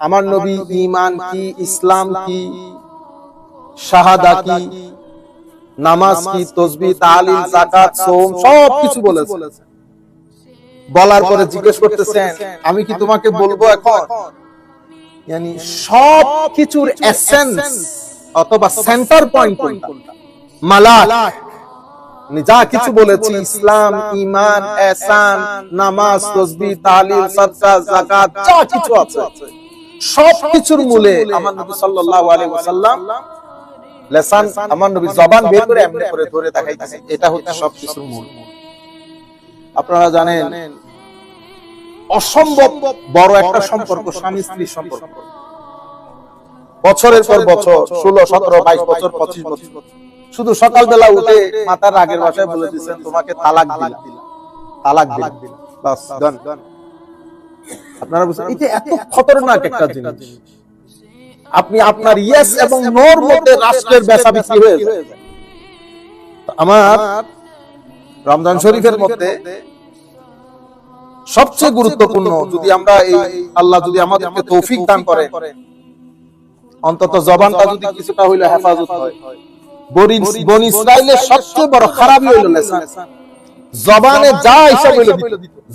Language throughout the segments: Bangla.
আমার নবী ঈমান কি ইসলাম কি শাহাদা কি নামাজ কি তসবিহ তালিল যাকাত সোম সব কিছু বলেছে। বলার পরে জিজ্ঞেস করতেছেন আমি কি তোমাকে বলব এখন? yani সব কিছুর এসেন্স অথবা সেন্টার পয়েন্ট কোনটা? মালাক। মানে যা কিছু বলেছি ইসলাম ইমান এহসান নামাজ তাহলিল সাদকা যাকাত যা কিছু আছে। সব কিছুর মূলে আমার নবী সাল্লাল্লাহু আলাইহি লেসান আমার নবী জবান বের করে এমনি করে ধরে দেখাইতেছে এটা হচ্ছে সব কিছুর মূল। আপনারা জানেন, অসম্ভব বড় একটা সম্পর্ক, স্বামী স্ত্রীর সম্পর্ক। বছরের পর বছর, ষোলো, সতেরো, বাইশ বছর, পঁচিশ বছর। শুধু সকালবেলা উঠে মাতার আগের বাসায় বলে দিচ্ছেন তোমাকে তালাক দিলাম। তালাক দিলাম। বাস। আপনারা বুঝছেন? এটা এত খতরনাক একটা জিনিস। আপনি আপনার ইয়েস এবং নোর মধ্যে রাষ্ট্রের বেচা বিক্রি হয়ে যায়। আমার রমজান শরীফের মধ্যে সবচেয়ে গুরুত্বপূর্ণ যদি আমরা এই আল্লাহ যদি আমাদেরকে তৌফিক দান করে অন্তত জবানটা যদি কিছুটা হইলে হেফাজত হয়। বনি সবচেয়ে বড় খারাপই হইল জবানে যা হিসাব হইল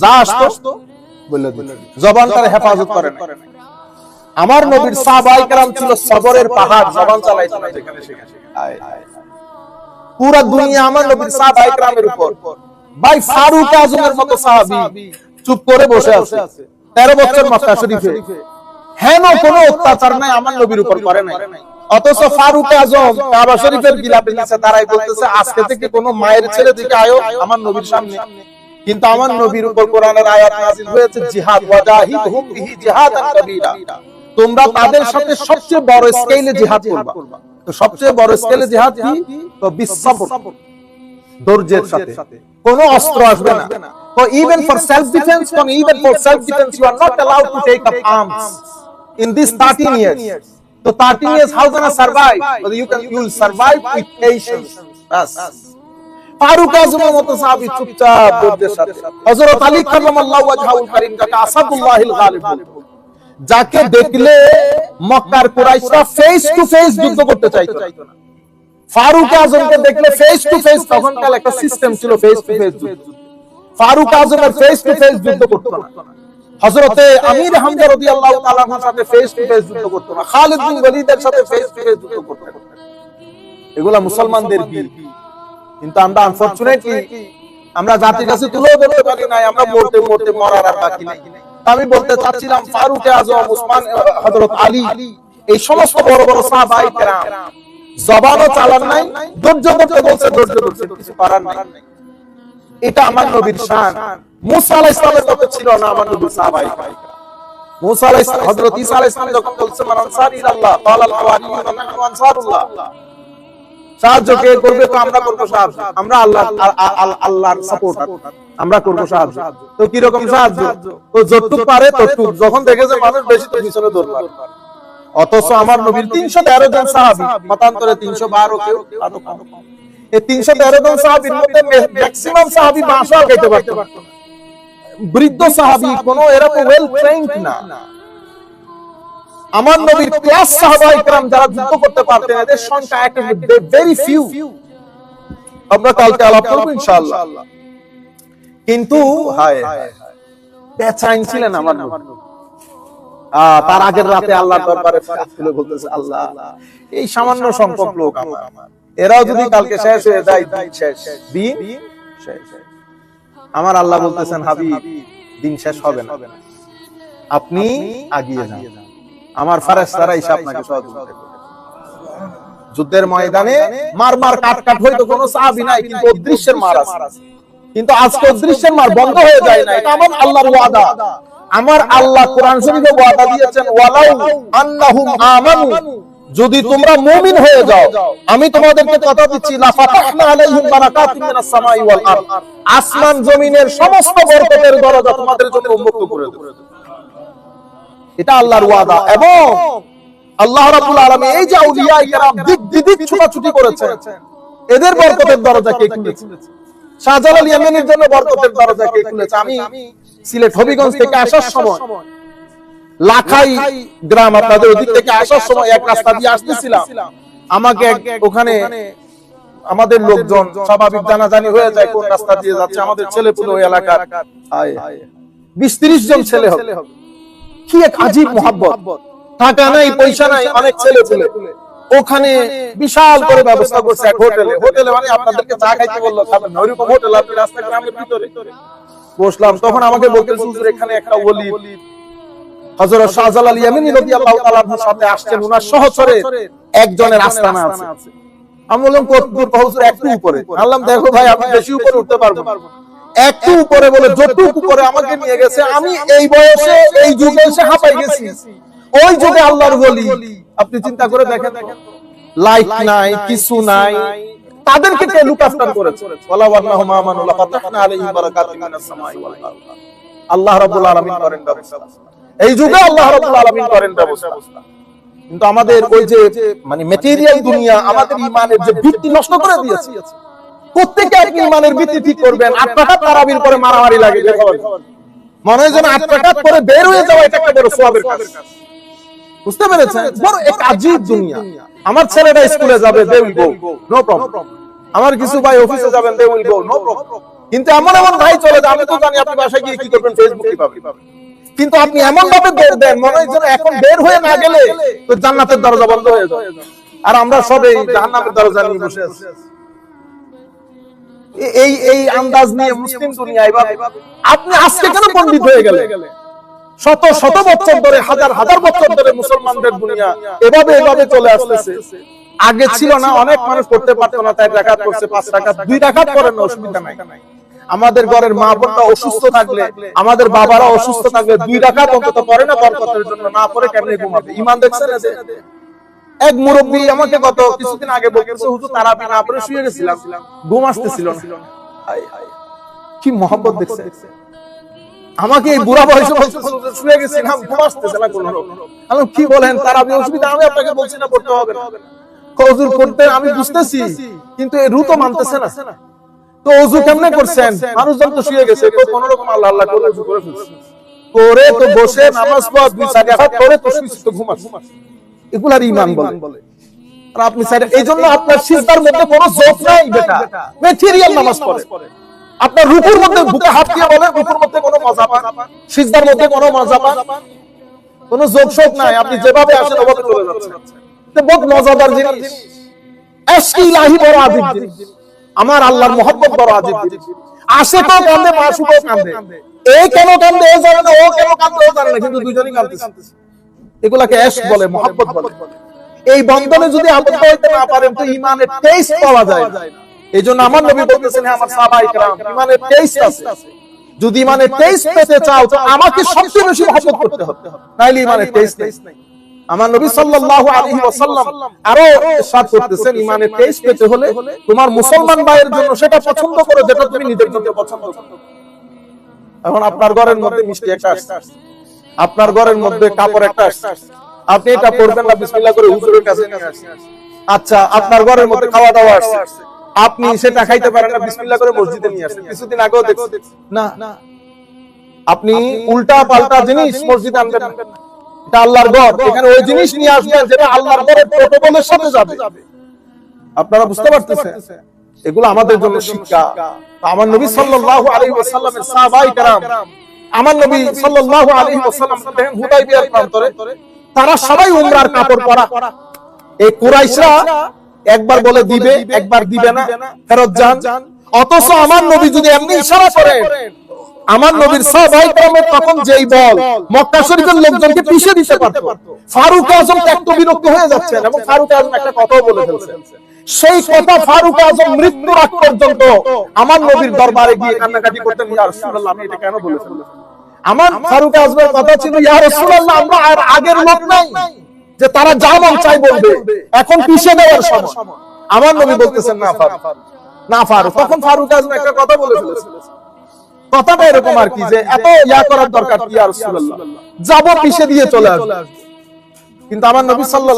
যা আসতো বলে জবান তার হেফাজত করে আমার নবীর কালাম ছিল সবরের পাহাড় জবান দুনিয়া আমার নবীর কালামের উপর। ভাই ফারুক আজমের মতো চুপ করে বসে আছে। 13 বছর মক্কা শরীফে হেন কোনো অত্যাচার নাই আমার নবীর উপর করে নাই। অথচ ফারুক আজম কাবা শরীফের গিলা নিচে তারাই বলতেছে আজকে থেকে কোনো মায়ের ছেলে থেকে আয়ো আমার নবীর সামনে। কিন্তু আমার নবীর উপর কোরআনের আয়াত নাযিল হয়েছে জিহাদ ওয়াজাহিদহুম বিহি জিহাদান কাবীরা। তোমরা তাদের সাথে সবচেয়ে বড় স্কেলে জিহাদ করবা। তো সবচেয়ে বড় স্কেলে জিহাদ কি? তো বিসবর ধৈর্যের সাথে। কোনো অস্ত্র আসবে না। তো ইভেন ফর সেলফ ডিফেন্স কোন even for self defence you are not allowed to take up arms in this 13 years. so 13 years how gonna survive? But you can you will survive with patience. Bas. Faruk আজমের মতো সাহাবী চুপচাপ ধৈর্যের সাথে। হযরত আলী কারামাল্লাহু ওয়াজহাউল কারীম যাকে আসাদুল্লাহিল গালিব যাকে দেখলে মক্কার কুরাইশরা ফেস টু ফেস যুদ্ধ করতে চাইতো না। ফারুক আজমকে দেখলে ফেস টু ফেস তখনকার একটা সিস্টেম ছিল ফেস টু ফেস যুদ্ধ। ফারুক আজমের ফেস টু ফেস যুদ্ধ করতো না। হযরতে আমির হামজা রাদিয়াল্লাহু তাআলার সাথে ফেস টু ফেস যুদ্ধ করতো না। খালিদ বিন ওয়ালিদের সাথে ফেস টু ফেস যুদ্ধ করতো এগুলা মুসলমানদের বীর কিন্তু আমরা আনফরচুনেটলি আমরা জাতির কাছে তুলেও ধরতে পারি নাই আমরা মরতে মরতে মরার আর বাকি নেই। আমি বলতে চাচ্ছিলাম ফারুক আজম উসমান হযরত আলী। এই সমস্ত বড় বড় সাহাবায়ে কেরাম জবানও চালান নাই ধৈর্য ধরতে বলছে ধৈর্য ধরছে কিছু করার নাই। এটা আমার নবীর শান। মুসা আলাইহিস সালামের মতো ছিল না আমার নবীর সাহাবায়ে মুসা আলাইহিস হযরত ঈসা আলাইহিস সালাম যখন বলছে মান আনসারি ইলাল্লাহ ক্বালা আল হাওয়ারিয়ুন নাহনু আনসারুল্লাহ। সাহায্য কে করবে তো আমরা করব সাহায্য। আমরা আল্লাহ আল্লাহর সাপোর্টার আমরা করব সাহায্য। তো কি রকম সাহায্য? তো যতটুক পারে ততটুক। যখন দেখে যে মানুষ বেশি তো পিছনে দৌড় অথচ আমার নবীর 313 জন সাহাবী, মতান্তরে 312 কেউ আরও কম এই 313 জন সাহাবীর মধ্যে ম্যাক্সিমাম সাহাবী ভাষা গাইতে পারতো বৃদ্ধ সাহাবী কোন এরকম ওয়েল ট্রেন্ড না। আমার নবীর ক্লাস সাহাবা ইকরাম যারা যুদ্ধ করতে পারতেন এদের সংখ্যা এক ভেরি ফিউ আমরা কালকে আলাপ করব ইনশাআল্লাহ। কিন্তু হায় বেচাইন ছিলেন আমার নবী। তার আগের রাতে আল্লাহ দরবারে তুলে বলতেছে আল্লাহ। এই সামান্য সংখ্যক লোক এরাও যদি কালকে শেষ হয়ে যায় দিন শেষ। দিন শেষ। আমার আল্লাহ বলতেছেন হাবিব দিন শেষ হবে না। আপনি আগিয়ে যান। আমার ফারেস্তারা এসে আপনাকে সহযোগিতা করবে। যুদ্ধের ময়দানে মার মার কাট কাট হয়তো কোনো সাহাবি নাই, কিন্তু অদৃশ্যের মার আছে। কিন্তু আজকে অদৃশ্যের মার বন্ধ হয়ে যায় না, এটা আমার আল্লাহর ওয়াদা। আমার আল্লাহ কোরআন শরীফে ওয়াদা দিয়েছেন, ওয়ালাউ আন্নাহুম আমানু। যদি তোমরা মুমিন হয়ে যাও, আমি তোমাদেরকে কথা দিচ্ছি, লা ফাতাহনা আলাইহিম বারাকাতিন মিনাস সামাই ওয়াল আরদ। আসমান জমিনের সমস্ত বরকতের দরজা তোমাদের জন্য উন্মুক্ত করে দেব। এটা আল্লাহর ওয়াদা এবং আল্লাহ রাব্বুল আলামিন এই যে আউলিয়া ইকরাম দিক দিক করেছে এদের বরকতের দরজা কে খুলেছে? শাহজালাল জন্য বরকতের দরজা কে খুলেছে? আমি সিলেট হবিগঞ্জ থেকে আসার সময়, লাখাই গ্রাম আপনাদের ওদিক থেকে আসার সময় এক রাস্তা দিয়ে আসতেছিলাম। আমাকে ওখানে আমাদের লোকজন স্বাভাবিক জানাজানি হয়ে যায় কোন রাস্তা দিয়ে যাচ্ছে। আমাদের ছেলে ওই এলাকার বিশ ত্রিশ জন ছেলে হবে। কি এক আজীব মোহাব্বত? টাকা নাই, পয়সা নাই, অনেক ছেলে ছেলে ওখানে বিশাল করে ব্যবস্থা করছে এক হোটেলে। হোটেলে মানে আপনাদেরকে চা খাইতে বলল, খাবেন ওইরকম হোটেল আপনি রাস্তা গ্রামের ভিতরে। বসলাম, তখন আমাকে বলতেছে, হুজুর, এখানে একটা ওলি হযরত শাহজালাল ইয়ামিনী রাদিয়াল্লাহু তাআলা আনহুর সাথে আসছেন। উনার সহচরে একজনের আস্তানা আছে। আমি বললাম, কত দূর? হুজুর, একটু উপরে। বললাম, দেখো ভাই, আমি বেশি উপরে উঠতে পারব না। একটু উপরে বলে যতটুকু উপরে আমাকে নিয়ে গেছে আমি এই বয়সে এই যুগে এসে হাঁপাই গেছি। ওই যুগে আল্লাহর বলি আপনি চিন্তা করে দেখেন। লাইট নাই কিছু নাই। তাদেরকে কে লুক আফটার করেছে? ওয়ালা ওয়ান্নাহু আলাইহিম বারাকাতিন মিনাস সামাই ওয়াল আরদ। আল্লাহ রাব্বুল আলামিন করেন ব্যবস্থা। এই যুগে আল্লাহ রাব্বুল আলামিন করেন ব্যবস্থা। কিন্তু আমাদের ওই যে মানে মেটেরিয়াল দুনিয়া আমাদের ইমানের যে ভিত্তি নষ্ট করে দিয়েছে। প্রত্যেকে আপনি ইমানের ভিত্তি ঠিক করবেন। তারাবির পরে মারামারি লাগে বের। মনে হয় যেন পরে বের হয়ে যাওয়া এটা একটা বড় সোয়াবের কাজ। বুঝতে পেরেছেন? বড় এক দুনিয়া। আমার ছেলেটা স্কুলে যাবে they will go no problem আমার কিছু ভাই অফিসে যাবেন they will go no problem কিন্তু এমন এমন ভাই চলে যায়, আমি তো জানি আপনি বাসায় গিয়ে কি করবেন ফেসবুক পাবেন। কিন্তু আপনি এমন ভাবে দৌড় দেন, মনে হয় যেন এখন বের হয়ে না গেলে তো জান্নাতের দরজা বন্ধ হয়ে যাবে আর আমরা সবাই জাহান্নামের দরজা নিয়ে বসে আছি। এই এই আন্দাজ নিয়ে মুসলিম দুনিয়া এভাবে আপনি আজকে কেন পণ্ডিত হয়ে গেলেন? শত শত বছর ধরে হাজার হাজার বছর ধরে মুসলমানদের দুনিয়া এভাবে এভাবে চলে আসতেছে। আগে ছিল না অনেক মানুষ করতে পারতো না তাই রাকাত করছে পাঁচ রাকাত দুই রাকাত করেন না অসুবিধা নাই। আমাদের ঘরের মা বোনরা অসুস্থ থাকলে আমাদের বাবারা অসুস্থ থাকলে দুই রাকাত অন্তত পড়ে না বরকতের জন্য না পড়ে কেমনে ঘুমাবে? ইমান দেখছেন না যে? এক মুরব্বী আমাকে গত কিছুদিন আগে বলতেছে হুজুর তারাবি না পড়ে শুয়ে গেছিলাম। ঘুম আসতেছিল না। কি মহব্বত দেখছে। আমাকে এই বুড়া বয়সে শুয়ে গেছিলাম, ঘুম আসতেছে না কোনো। আমি কি বলেন তারাবি অসুবিধা, আমি আপনাকে বলছি না, পড়তে হবে না। হুজুর করতে আমি বুঝতেছি, কিন্তু এই রু তো মানতেছে না। তো অজু কেমনে করছেন? মানুষজন তো শুয়ে গেছে কোন রকম আল্লাহ আল্লাহ করে অজু করে ফেলছে। করে তো বসে নামাজ পড়া, দুই আঘাত করে তো শুয়েছে তো ঘুমাস এগুলার ইমান বলে। আর আপনি এই জন্য আপনার সিজদার মধ্যে কোনো জোক নাই বেটা। মেটেরিয়াল নামাজ পড়ে। আপনার রুকুর মধ্যে বুকে হাত দিয়ে বলে রুকুর মধ্যে কোনো মজা পান সিজদার মধ্যে কোনো মজা পান কোনো জোক শোক নাই। আপনি যেভাবে আসেন ওভাবে চলে যাচ্ছেন বহুত মজাদার জিনিস। এশকি ইলাহি বড় জিনিস। আমার আল্লাহর মহব্বত বড় জিনিস। আসে তো কান্দে মাসুকও কান্দে। এ কেন কান্দে? ও জানে না ও কেন কান্দে? ও জানে না কিন্তু দুজনই কান্দতেছে। এগুলাকে এশ বলে মহব্বত বলে এই বন্ধনে যদি আবদ্ধ হইতে না পারেন তো ইমানের টেস্ট পাওয়া যায় না। এই জন্য আমার নবী বলতেছেন হ্যাঁ আমার সাহাবাই کرام ইমানের টেস্ট আছে যদি ইমানের টেস্ট পেতে চাও তো আমাকে সবচেয়ে বেশি মহব্বত করতে হবে নাইলে ইমানের টেস্ট নেই আমার নবী সাল্লাল্লাহু আলাইহি ওয়াসাল্লাম আরো ইরশাদ করতেছেন ইমানের টেস্ট পেতে হলে তোমার মুসলমান ভাইয়ের জন্য সেটা পছন্দ করো যেটা তুমি নিজের জন্য পছন্দ করো এখন আপনার ঘরের মধ্যে মিষ্টি একটা আসছে আপনার ঘরের মধ্যে কাপড় একটা আসছে আপনি এটা পড়বেন না বিসমিল্লাহ করে হুজুরের কাছে নিয়ে আসছেন আচ্ছা আপনার ঘরের মধ্যে খাওয়া দাওয়া আসছে আপনি সেটা খাইতে পারেন না বিসমিল্লাহ করে মসজিদে নিয়ে আসছেন কিছুদিন আগেও দেখছেন না আপনি উল্টা পাল্টা জিনিস মসজিদে আনবেন না এটা আল্লাহর ঘর এখানে ওই জিনিস নিয়ে আসবেন যেটা আল্লাহর ঘরের প্রটোকলের সাথে যাবে আপনারা বুঝতে পারতেছেন এগুলো আমাদের জন্য শিক্ষা তো আমার নবী সাল্লাল্লাহু আলাইহি ওয়াসাল্লামের সাহাবাই کرام আমার নবী সাল্লাল্লাহু আলাইহি ওয়াসাল্লাম দেখেন হুদাইবিয়ার প্রান্তরে তারা সবাই উমরার কাপড় পরা। এই কুরাইশরা একবার বলে দিবে একবার দিবে না ফেরত যান। অথচ আমার নবী যদি এমনি ইশারা করে আমার নবীর সাহাবাই کرامের তখন যেই বল মক্কা শরীফের লোকজনকে পিছিয়ে দিতে পারত। ফারুক আজম একটু বিরক্ত হয়ে যাচ্ছেন এবং ফারুক আজম একটা কথাও বলে ফেলছেন সেই কথা ফারুক আজম মৃত্যুর আগ পর্যন্ত আমার নবীর দরবারে গিয়ে কান্নাকাটি করতেন ইয়া রাসূলুল্লাহ আমি এটা কেন বলে ফেললাম আমার ফারুক আজমের কথা ছিল ইয়া রাসূলুল্লাহ আমরা আর আগের লোক নাই যে তারা যা মন চাই বলবে। এখন পিছিয়ে দেওয়ার সময়। আমার নবী বলতেছেন না ফারুক। না ফারুক। তখন ফারুক আজম একটা কথা বলে ফেলেছে কথাটা এরকম আর কি যে এত ইয়া করার দরকার কি আর রাসূলুল্লাহ? যাব পিছে দিয়ে চলে আসবে। কিন্তু আমার নবী ওয়াসাল্লাম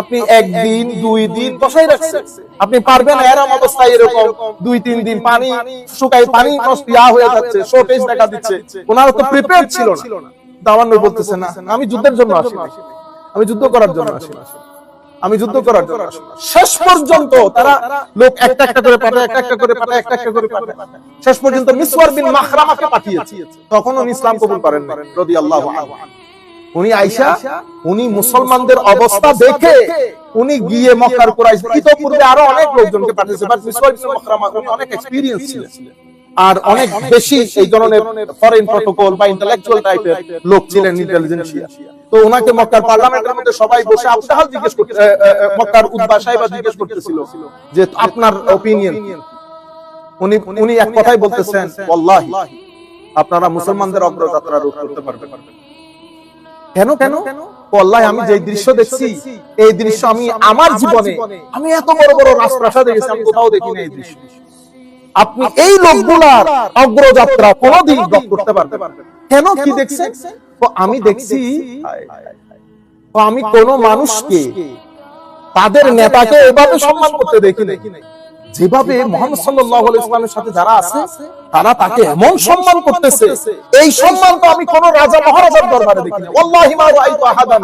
আপনি একদিন, দুই দিন বসাই রাখছেন। আপনি পারবেন না, এরম অবস্থায় এরকম দুই, তিন দিন পানি শুকাই পানি হয়ে যাচ্ছে শর্টেজ দেখা দিচ্ছে। ওনারা তো প্রিপেয়ার ছিল না। বলতেছে, না, আমি যুদ্ধের জন্য আসি আমি যুদ্ধ করার জন্য আসি আমি যুদ্ধ করার জন্য শেষ পর্যন্ত তারা লোক একটা একটা করে পাঠায়, একটা একটা করে পাঠায়, একটা একটা করে পাঠায়। শেষ পর্যন্ত মিসওয়ার বিন মাখরামাকে পাঠিয়েছে। তখন উনি ইসলাম কবুল করেন রাদিয়াল্লাহু আনহু। উনি আইসা উনি মুসলমানদের অবস্থা দেখে উনি গিয়ে মক্কার কুরাইশ ইতোপূর্বে আরও অনেক লোকজনকে পাঠিয়েছে। বাট অনেক এক্সপেরিয়েন্স ছিলেন। আর অনেক বেশি এই ধরনের ফরেন প্রটোকল বা ইন্টেলেকচুয়াল টাইপের লোক ছিলেন ইন্টেলিজেন্সিয়া তো ওনাকে মক্কার পার্লামেন্টের মধ্যে সবাই বসে আবু জাহাল জিজ্ঞেস করতে মক্কার উদ্বা সাহেব জিজ্ঞেস করতেছিল যে আপনার ওপিনিয়ন উনি উনি এক কথাই বলতেছেন ওয়াল্লাহি আপনারা মুসলমানদের অগ্রযাত্রা রোধ করতে পারবেন কেন কেন? ওয়াল্লাহি আমি যে দৃশ্য দেখছি এই দৃশ্য আমি আমার জীবনে আমি এত বড় বড় রাজপ্রাসাদ দেখেছি আমি কোথাও দেখিনি এই দৃশ্য। আপনি এই লোকগুলার অগ্রযাত্রা কোনদিন রোধ করতে পারবেন কেন কি দেখছেন? আমি দেখছি তো আমি কোন মানুষকে তাদের নেতাকে এভাবে সম্মান করতে দেখি নাই যেভাবে মোহাম্মদ সাল্লাল্লাহু আলাইহি ওয়াসাল্লামের সাথে যারা আছে তারা তাকে এমন সম্মান করতেছে এই সম্মান তো আমি কোন রাজা মহারাজার দরবারে দেখি না ওয়াল্লাহি মা রাআইতু আহাদান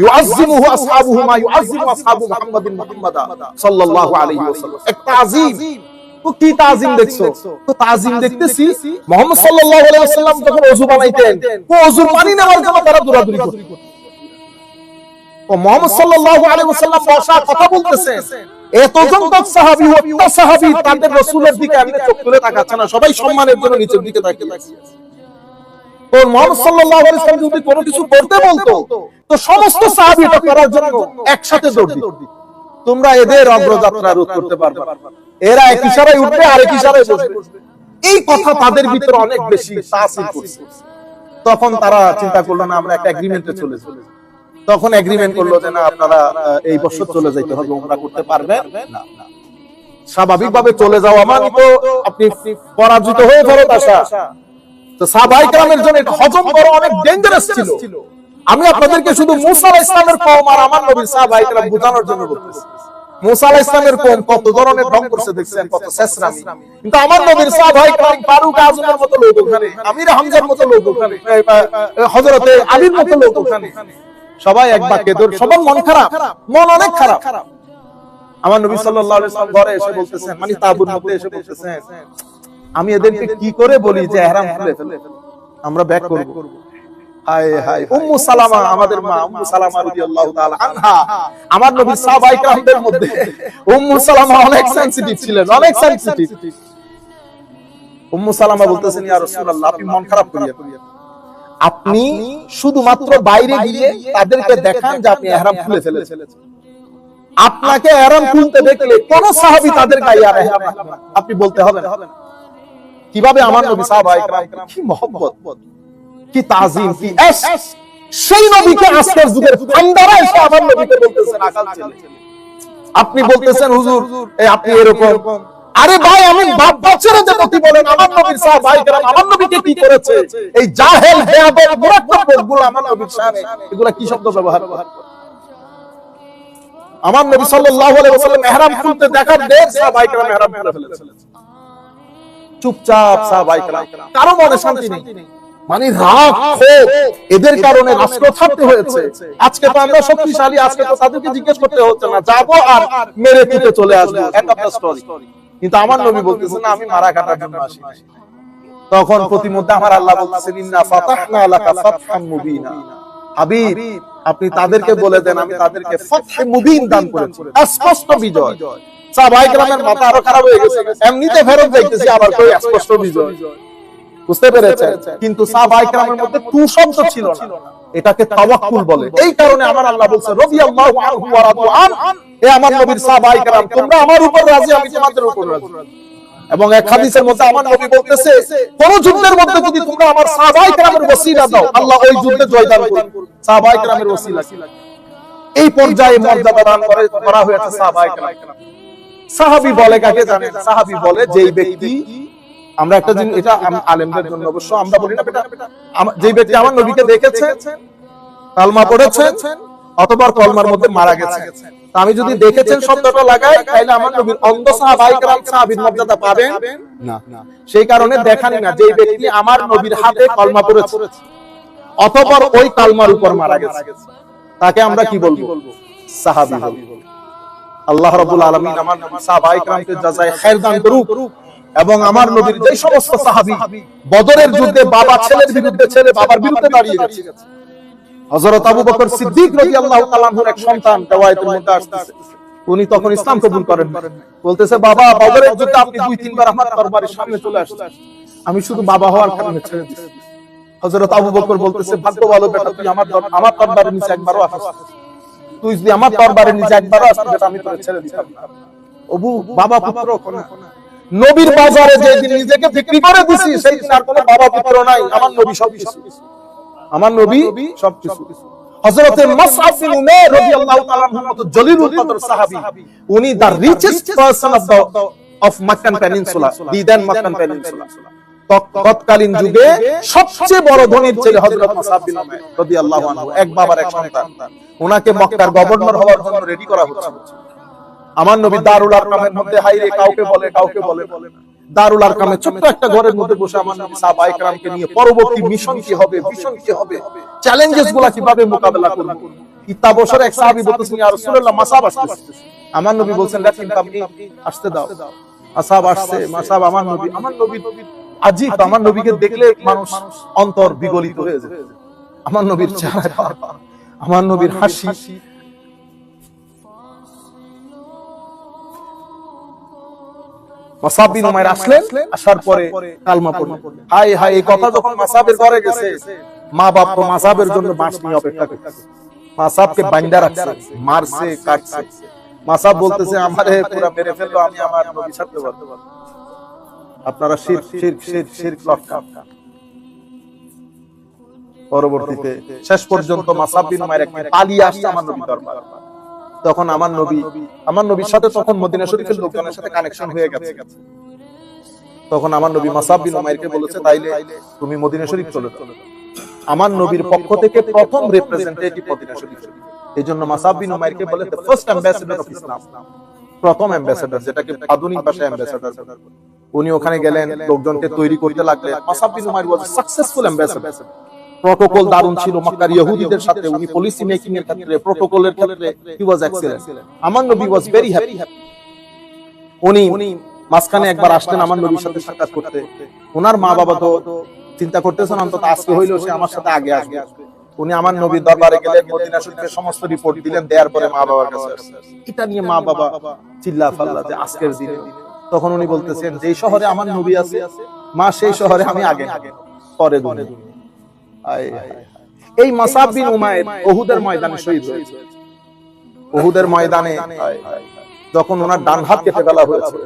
ইউআযজিমুহু আসহাবুহু মা ইউআযজিমু আসহাবু মুহাম্মাদিন মুহাম্মাদা সাল্লাল্লাহু আলাইহি ওয়াসাল্লাম। এক তাজিম। তো কি তাজিম দেখছ? তো তাজিম দেখতেছি মোহাম্মদ সাল্লাল্লাহু আলাইহি ওয়াসাল্লাম যখন ওযু বানাইতেন তো ওযুর পানি নেওয়ার জন্য তারা দৌড়াদৌড়ি করতেন ও মোহাম্মদ সাল্লাল্লাহু আলাইহি ওয়াসাল্লাম বসা কথা বলতেছেন। একসাথে তোমরা এদের অগ্রযাত্রা রোধ করতে পারবে। এরা এক ইশারায় উঠবে আর এক ইশারায় বসবে। এই কথা তাদের ভিতরে অনেক বেশি তখন তারা চিন্তা করল, না, আমরা একটা এগ্রিমেন্টে চলে চলে তখন এগ্রিমেন্ট করল যে না, আপনারা এই বছর চলে যাইতে হবে ওমরা করতে পারবেন না। স্বাভাবিকভাবে চলে যাওয়া মানে তো আপনি পরাজিত হয়ে ফেরত আসা। তো সাহাবাই কালামের জন্য হজম করা অনেক ডেঞ্জারাস ছিল। আমি আপনাদেরকে শুধু মুসা আলাইহিস সালামের কওম আর আমার নবীর সাহাবাই কালাম বোঝানোর জন্য বলতেছি। মুসা আলাইহিস সালামের কওম কত ধরনের ঢং করছে দেখছেন, কত শেষরামি। কিন্তু আমার নবীর সাহাবাই কালাম ফারুক আজমের মতো লোক ওখানে, আমির হামজার মতো লোক ওখানে হযরতে আলীর মতো লোক ওখানে। সবাই এক বাক্যে তোর সবার মন খারাপ মন অনেক খারাপ। আমার নবী সাল্লাল্লাহু আলাইহি ওয়াসাল্লাম ঘরে এসে বলতেছেন মানে তাবুর মধ্যে এসে বলতেছেন আমি এদেরকে কি করে বলি যে ইহরাম খুলে ফেলে? আমরা ব্যাক করব। হায় হায় উম্মু সালামা আমাদের মা উম্মু সালামা রাদিয়াল্লাহু তাআলা আনহা। আমার নবী সাহাবায়ে কেরামদের মধ্যে উম্মু সালামা অনেক সেনসিটিভ ছিলেন অনেক সেনসিটিভ উম্মু সালামা বলতেছেন ইয়া রাসূলুল্লাহ আপনি মন খারাপ করিয়া আপনি শুধুমাত্র বাইরে গিয়ে তাদেরকে দেখান যে আপনি ইহরাম খুলে ফেলেছেন। আপনাকে ইহরাম খুলতে দেখলে কোন সাহাবী তাদের গায়ে আর না। আপনি বলতে হবে না। কীভাবে আমার নবী সাহাবায়ে কেরাম কি মহব্বত? কি তাজিম? কি এশ সেই নবীকে আজকের যুগের ফান্দারা এসে আমার নবীকে বলতেছেন, আকাল ছেলে। আপনি বলতেছেন, হুজুর, এই আপনি এরকম। আরে ভাই আমি বাপ বছরে যে নবী বলেন আমার নবীর সাহেব ভাই কেরাম আমার নবীকে কি করেছে? এই জাহেল বেয়াদব মুরাক্কাব লোকগুলো আমার নবীর শানে এগুলা কি শব্দ ব্যবহার করে? আমার নবী সাল্লাল্লাহু আলাইহি ওয়াসাল্লাম ইহরাম খুলতে দেখার দেড় সাহাবাই কেরাম ইহরাম খুলে ফেলেছেন চুপচাপ সাহাবাই কেরাম কারও মনে শান্তি নেই। মানে রাগ ক্ষোভ এদের কারণে রাষ্ট্র ছাড়তে হয়েছে। আজকে তো আমরা শক্তিশালী আজকে তো তাদেরকে জিজ্ঞেস করতে হচ্ছে না যাব আর মেরে পিটে চলে আসব। এন্ড অফ দ্য স্টোরি কিন্তু আমার নবী বলতেছেন না আমি মারা কাটার জন্য আসি। তখন প্রতিমধ্যে আমার আল্লাহ বলতেছেন ইন্না ফাতাহনা লাকা ফাতহাম মুবিনা। হাবিব আপনি তাদেরকে বলে দেন আমি তাদেরকে ফাতহে মুবিন দান করেছি। স্পষ্ট বিজয়। মাথা আরও খারাপ হয়ে গেছে। এমনিতে ফেরত যাইতেছি আবার কই স্পষ্ট বিজয়? বুঝতে পেরেছেন? কিন্তু মধ্যে তু শব্দ ছিল না। এটাকে তাওয়াক্কুল বলে। এই কারণে আমার আল্লাহ বলছে রাদিয়াল্লাহু আনহু ওয়া রাদু আন এ আমার নবীর সাহাবাই কেরাম তোমরা আমার উপর রাজি আমি তোমাদের উপর রাজি। এবং এক হাদিসের মধ্যে আমার নবী বলতেছে কোন যুদ্ধের মধ্যে যদি তোমরা আমার সাহাবাই কেরামের ওসিলা দাও আল্লাহ ওই যুদ্ধে জয়দান করবে সাহাবাই কেরামের ওসিলা এই পর্যায়ে মর্যাদা দান করে করা হয়েছে সাহাবাই কেরাম। সাহাবী বলে কাকে জানেন? সাহাবী বলে যেই ব্যক্তি আমরা একটা জিনিস এটা আলেমদের জন্য অবশ্য আমরা বলি না যেই ব্যক্তি আমার নবীকে দেখেছে কালমা পড়েছে অথবা কলমার মধ্যে মারা গেছে তা আমি যদি দেখেছেন শব্দটা লাগাই তাহলে আমার নবীর অন্ধ সাহাবাই کرام সাহাবীর মর্যাদা পাবেন না সেই কারণে দেখানি না যেই ব্যক্তি আমার নবীর হাতে কলমা পড়েছে অতঃপর ওই কালমার উপর মারা গেছে তাকে আমরা কি বলবো সাহাবী বলবো আল্লাহ রাব্বুল আলামিন আমার নবী সাহাবায়ে কেরামকে জাযায়ে খায়ের দান করুক এবং আমার নবীর যে সমস্ত সাহাবী বদরের যুদ্ধে বাবা ছেলের বিরুদ্ধে ছেলে বাবার বিরুদ্ধে দাঁড়িয়ে গেছে হযরত আবু বকর সিদ্দিক রাদিয়াল্লাহু তাআলা আনহুর এক সন্তান riwayতের মধ্যে আসতেছে। উনি তখন ইসলাম কবুল করেন বলতেছে, বাবা বদরের যুদ্ধে আপনি দুই, তিনবার আমার দরবারের সামনে চলে আসছেন। আমি শুধু বাবা হওয়ার কারণে ছেড়ে দিয়েছি। হযরত আবু বকর বলতেছে, ভাগ্য ভালো, বেটা, তুই আমার আমার দরবারের নিচে একবারও আসিস তুই যদি আমার দরবারের নিচে একবারও আসতি বেটা, আমি তোরে ছেড়ে দিতাম। অবু, বাবা পুত্র নবীর বাজারে যে নিজেকে বিক্রি করে দিছি, সেই দিন আর কোনো বাবা পুত্র নাই। আমার নবী সব কিছু। আমার নবী সব কিছু হযরতে মাসআব বিন উমাইর রাদিয়াল্লাহু তাআলা আনহুর মতো জলিলুল কদর সাহাবী। উনি the richest person of the of Meccan peninsula the then Meccan peninsula তৎকালীন যুগে সবচেয়ে বড় ধনীর ছেলে হযরত মাসআব বিন উমাইর রাদিয়াল্লাহু আনহু। এক বাবার এক সন্তান। ওনাকে মক্কার গভর্নর হওয়ার জন্য রেডি করা হচ্ছে। আমার নবী দারুল আরকামের মধ্যে হাইরে কাউকে বলে কাউকে বলে দারুল আরকামে ছোট্ট একটা ঘরের মধ্যে বসে আমার নবী নিয়ে পরবর্তী মিশন কি হবে ভিশন কি হবে? চ্যালেঞ্জেসগুলা কীভাবে মোকাবেলা করব? ইত্তা বছর এক সাহাবী বলতেছেন ইয়া রাসূলুল্লাহ মাসাব আসতেছে। আমার নবী বলছেন আসতে দাও। মাসাব আসছে মাসাব আমার নবী আমার নবী আজিব আমার নবীকে দেখলে মানুষ অন্তর বিগলিত হয়ে যায়। আমার নবীর চেহারা আমার নবীর হাসি মাসাব বিন উমাইর আসলেন আসার পরে কালমা পড়লেন। হাই হাই এই কথা যখন মাসাবের ঘরে গেছে মা বাপ তো মাসাবের জন্য বাঁশ নিয়ে অপেক্ষা করতেছে মাসাবকে বাইন্দা রাখছে মারছে কাটছে। মাসাব বলতেছে আমারে পুরো মেরে ফেলল আমি আমার নবী ছাড়তে পারব আপনারা শির শির শির শির লটকা পরবর্তীতে শেষ পর্যন্ত মাসাব বিন উমাইর পালিয়ে আসছে আমার নবী দরবার। তখন আমার নবী, আমার নবীর সাথে তখন মদিনা শরীফের লোকজনের সাথে কানেকশন হয়ে গেছে। তখন আমার নবী মাসাব বিন উমাইরকে বলেছে, তাইলে তুমি মদিনা শরীফ চলে যাও। আমার নবীর পক্ষ থেকে প্রথম রিপ্রেজেন্টেটিভ মদিনা শরীফ। এই জন্য মাসাব বিন উমাইরকে বলে the first ambassador of Islam প্রথম অ্যাম্বাসেডর যেটাকে আধুনিক ভাষায় অ্যাম্বাসেডর উনি ওখানে গেলেন, লোকজনকে তৈরি করতে লাগলেন। Musab bin Umair was successful ambassador protocol দারুণ ছিল মক্কার ইহুদিদের সাথে উনি পলিসি মেকিং এর ক্ষেত্রে প্রটোকলের ক্ষেত্রে হি ওয়াজ এক্সিলেন্ট আমার নবী ওয়াজ ভেরি হ্যাপি উনি মাঝখানে একবার আসতেন আমার নবীর সাথে সাক্ষাৎ করতে। ওনার মা বাবা তো চিন্তা করতেছেন অন্তত আজকে হইলেও সে আমার সাথে আগে আসবে। উনি আমার নবীর দরবারে গেলেন মদিনা শরীফের সমস্ত রিপোর্ট দিলেন দেওয়ার পরে মা বাবার কাছে এটা নিয়ে মা বাবা চিল্লা ফাল্লা যে আজকের দিনে। তখন উনি বলতেছেন যে শহরে আমার নবী আছে মা সেই শহরে আমি আগে পরে দুনিয়া। এই মাসাব বিন উমায়ের ওহুদের ময়দানে শহীদ হয়েছে। ওহুদের ময়দানে। যখন ওনার ডান হাত কেটে ফেলা হয়েছে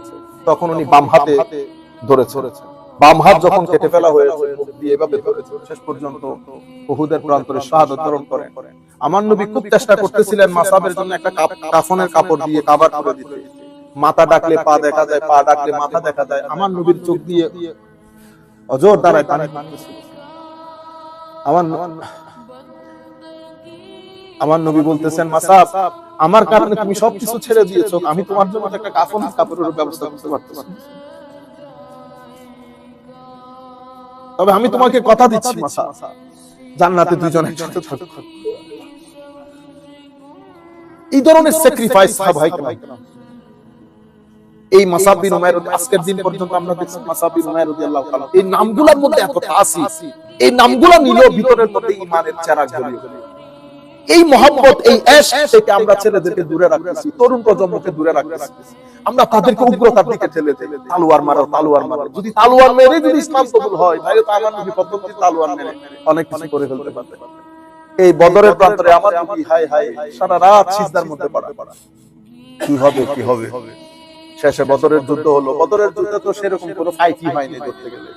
তখন উনি বাম হাতে ধরেছে বাম হাত যখন কেটে ফেলা হয়েছে এভাবে ধরেছে শেষ পর্যন্ত ওহুদের প্রান্তরে শাহাদত বরণ করেন। আমার নবী খুব চেষ্টা করতেছিলেন মাসাবের জন্য একটা কাফনের কাপড় দিয়ে কাভার করে দিতে। মাথা ডাকলে পা দেখা যায় পা ডাকলে মাথা দেখা যায়। আমার নবীর চোখ দিয়ে অজর দ্বারায় পানি। আমার আমার নবী বলতেছেন, মাসাব, আমার কারণে তুমি সবকিছু ছেড়ে দিয়েছ, আমি তোমার জন্য একটা কাফন, কাপড়ের ব্যবস্থা করতে পারতেছি তবে আমি তোমাকে কথা দিচ্ছি মাসা জান্নাতে দুজন একসাথে থাকব এই ধরনের স্যাক্রিফাইস ভাই এই মাসাব বিন উমাইর রাদি- আজকের দিন পর্যন্ত আমরা দেখছি মাসাব বিন উমাইর রাদিয়াল্লাহু তাআলা। এই নামগুলোর মধ্যে এত তাসি এই নামগুলো নিলেও ভিতরের মধ্যে ঈমানের চারা জ্বলিয়ে এই মহব্বত এই এশ থেকে আমরা ছেলেদেরকে দূরে রাখতেছি তরুণ প্রজন্মকে দূরে রাখতেছি। আমরা তাদেরকে উগ্রতার দিকে ঠেলে ঠেলে তালোয়ার মারো তালোয়ার মারো যদি তালোয়ার মেরে যদি ইসলাম কবুল হয় তাহলে তো আমার নবী পদ্ধতি তালোয়ার মেরে অনেক কিছু করে ফেলতে পারতে এই বদরের প্রান্তরে আমার নবী হাই হাই সারা রাত সিজদার মধ্যে পড়া। কি হবে কি হবে? শেষে বদরের যুদ্ধ হলো। বদরের যুদ্ধে তো সেরকম কোন ফাইটই হয়নি ধরতে গেলে।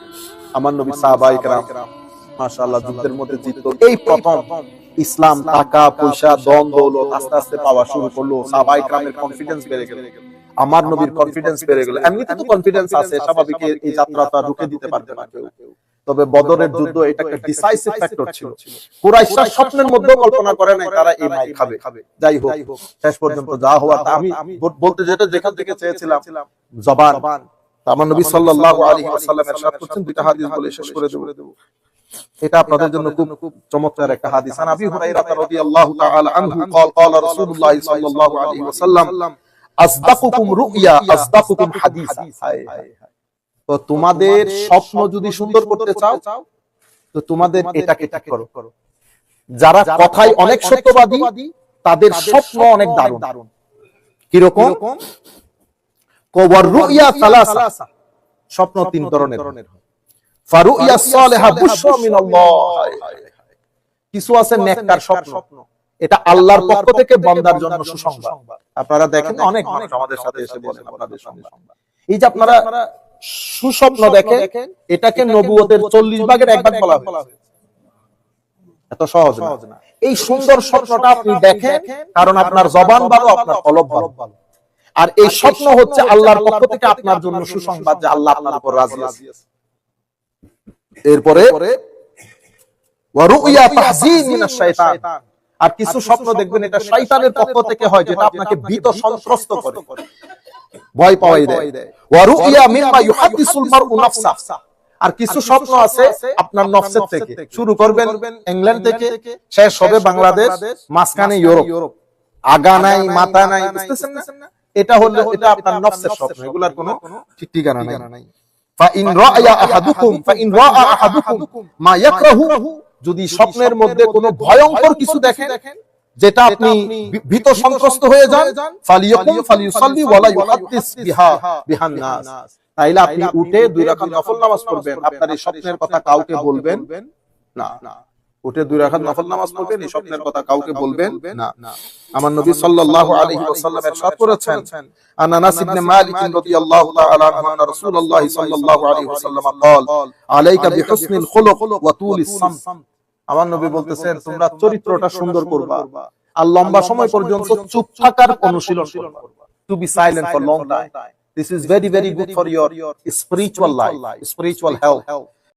আমার নবী সাহাবাই کرام মাশাআল্লাহ যুদ্ধের মধ্যে জিতলো এই প্রথম ইসলাম টাকা পয়সা দন দৌলত আস্তে আস্তে পাওয়া শুরু করল। সাহাবাই کرامের কনফিডেন্স বেড়ে গেল। আমার নবীর কনফিডেন্স বেড়ে গেল। এমনিতে তো কনফিডেন্স আছে স্বাভাবিক এই যাত্রাটা রুখে দিতে পারবে না কেউ। তবে বদরের যুদ্ধ এটা একটা ডিসাইসিভ ফ্যাক্টর ছিল কুরাইশরা স্বপ্নের মধ্যে কল্পনা করে নাই তারা এই মাই খাবে যাই হোক শেষ পর্যন্ত যা হওয়ার তা আমি বল- বলতে যেটা যেখান থেকে চেয়েছিলাম জবান তা আমার নবী সাল্লাল্লাহু আলাইহি ওয়াসাল্লাম ارشاد করছেন দুইটা হাদিস বলে শেষ করে দেব এটা আপনাদের জন্য খুব খুব চমৎকার একটা হাদিস আন আবি হুরায়রা রাদিয়াল্লাহু তাআলা আনহু قال قال رسول الله صلى الله عليه وسلم আসদাকুকুম রুইয়া আসদাকুকুম হাদিসা হায় হায় হায়। তো তোমাদের স্বপ্ন যদি সুন্দর করতে চাও তো তোমাদের এটাকে ঠিক করো। যারা কথায় অনেক সত্যবাদী তাদের স্বপ্ন অনেক দারুণ। কীরকম? স্বপ্ন তিন ধরনের। ফারুইয়া সালেহা বুশরা মিনাল্লাহ কিছু আছে নেককার স্বপ্ন। এটা আল্লাহর পক্ষ থেকে বান্দার জন্য সুসংবাদ। আপনারা দেখেন অনেক মানুষ আমাদের সাথে এসে বলেন আপনাদের এই যে আপনারা সুস্বপ্ন দেখেন এটাকে নবুয়তের চল্লিশ ভাগের এক ভাগ বলা হয়েছে। এত সহজ না। এই সুন্দর স্বপ্নটা আপনি দেখেন কারণ আপনার জবান ভালো আপনার কলব ভালো। আর এই স্বপ্ন হচ্ছে আল্লাহর পক্ষ থেকে আপনার জন্য সুসংবাদ যে আল্লাহ আপনার উপর রাজি আছে। এরপরে আর কিছু স্বপ্ন দেখবেন এটা শয়তানের পক্ষ থেকে হয় যেটা আপনাকে ভীত সন্ত্রস্ত করে। ভয় পাওয়াই দেয়। ওয়ারুইয়া মিম্মা ইউহাদ্দিসুল মারউ নাফসা। আর কিছু স্বপ্ন আছে আপনার নফসের থেকে। শুরু করবেন ইংল্যান্ড থেকে শেষ হবে বাংলাদেশ মাঝখানে ইউরোপ। আগা নাই মাথা নাই বুঝতেছেন না? এটা হলো এটা আপনার নফসের স্বপ্ন। এগুলার কোনো ঠিক ঠিকানা নাই। ফাইন রাআয়া আহাদুকুম ফাইন রাআ আহাদুকুম মা ইয়াকরাহু। যদি স্বপ্নের মধ্যে কোনো ভয়ঙ্কর কিছু দেখেন যেটা আপনি ভী- ভীত সন্ত্রস্ত হয়ে যান ফালিয়াকুম ফালিউসাল্লি ওয়ালা ইউহাদ্দিস বিহা বিহান নাস তাইলে আপনি উঠে দুই রাকাত নফল নামাজ পড়বেন আপনার এই স্বপ্নের কথা কাউকে বলবেন না উঠে দুই রাকাত নফল নামাজ পড়বেন এই স্বপ্নের কথা কাউকে বলবেন না আমার নবী সাল্লাল্লাহু আলাইহি ওয়াসাল্লাম ইরশাদ করেছেন আন আনাস ইবনে মালিক রাদিয়াল্লাহু তাআলা আনহু আন্না রাসূলুল্লাহ সাল্লাল্লাহু আলাইহি ওয়াসাল্লাম قال আলাইকা বিহুসনিল খুলুক ওয়া তুলিস সাম আমার নবী বলতেছেন তোমরা চরিত্রটা সুন্দর করবা। আর লম্বা সময় পর্যন্ত চুপ থাকার অনুশীলন করবা। To be silent for long time this is very very good for your spiritual life spiritual health